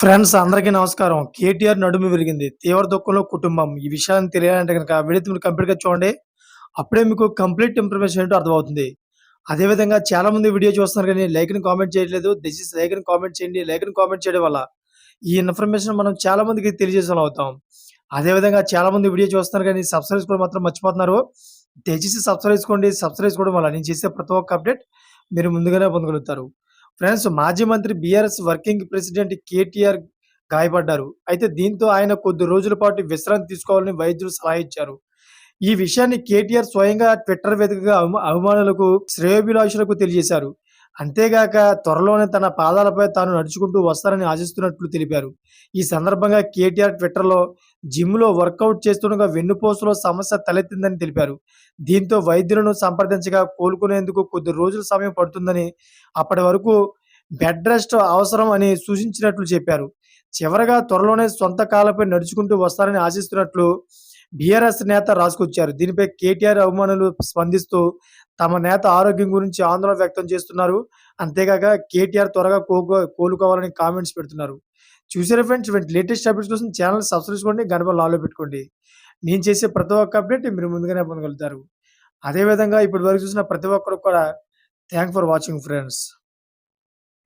Friends అందరికీ నమస్కారం. కేటీఆర్ నడుము విరిగింది. తీవ్ర దుఃఖంలో కుటుంబం. ఈ విషయాన్ని తెలియాలంటే కనుక వీడియో కంప్లీట్‌గా చూడండి. అప్పుడే మీకు కంప్లీట్ ఇన్ఫర్మేషన్ ఏంటో అర్థమవుతుంది. అదేవిధంగా చాలామంది వీడియో చూస్తున్నారు కానీ లైక్‌ని కామెంట్ చేయట్లేదు. దయచేసి లైక్‌ని కామెంట్ చేయండి. లైక్‌ని కామెంట్ చేయడం వల్ల ఈ ఇన్ఫర్మేషన్ మనం చాలా మందికి తెలియజేసేవాళ్ళం అవుతాం. అదేవిధంగా చాలామంది వీడియో చూస్తున్నారు కానీ సబ్స్క్రైబ్ కూడా మాత్రం మర్చిపోతున్నారు. దయచేసి సబ్స్క్రైబ్ చేసుకోండి. సబ్స్క్రైబ్ చేసుకోవడం వల్ల నేను చేసే ప్రతి ఒక్క అప్డేట్ మీరు ముందుగానే పొందగలుగుతారు. ఫ్రెండ్స్ మాజీ మంత్రి బీఆర్ఎస్ వర్కింగ్ ప్రెసిడెంట్ కేటీఆర్ గాయపడ్డారు. అయితే దీంతో ఆయన కొద్ది రోజుల పాటు విశ్రాంతి తీసుకోవాలని వైద్యులు సలహా ఇచ్చారు. ఈ విషయాన్ని కేటీఆర్ స్వయంగా ట్విట్టర్ వేదికగా అవమానులకు అభిమానులకు, శ్రేయోభిలాషులకు తెలియజేశారు. అంతేగాక త్వరలోనే తన పాదాలపై తాను నడుచుకుంటూ వస్తారని ఆశిస్తున్నట్లు తెలిపారు. ఈ సందర్భంగా కేటీఆర్ ట్విట్టర్‌లో జిమ్‌లో వర్కౌట్ చేస్తుండగా వెన్నుపోసులో సమస్య తలెత్తిందని తెలిపారు. దీంతో వైద్యులను సంప్రదించగా కోలుకునేందుకు కొద్ది రోజుల సమయం పడుతుందని, అప్పటి వరకు బెడ్ రెస్ట్ అవసరం అని సూచించినట్లు చెప్పారు. చివరగా త్వరలోనే సొంత కాలపై నడుచుకుంటూ వస్తారని ఆశిస్తున్నట్లు బీఆర్ఎస్ నేత రాసుకొచ్చారు. దీనిపై కేటీఆర్ అభిమానులు స్పందిస్తూ తమ నేత ఆరోగ్యం గురించి ఆందోళన వ్యక్తం చేస్తున్నారు. అంతేకాక కేటీఆర్ త్వరగా కోకో కోలుకోవాలని కామెంట్స్ పెడుతున్నారు. చూసారా ఫ్రెండ్స్ లేటెస్ట్ అప్డేట్స్ కోసం ఛానల్ సబ్స్క్రైబ్ చేసుకోండి. గంట బెల్ పెట్టుకోండి. నేను చేసే ప్రతి ఒక్క అప్డేట్ మీరు ముందుగానే పొందగలుగుతారు. అదేవిధంగా ఇప్పటి వరకు చూసిన ప్రతి ఒక్కరికి కూడా థ్యాంక్ ఫర్ వాచింగ్ ఫ్రెండ్స్.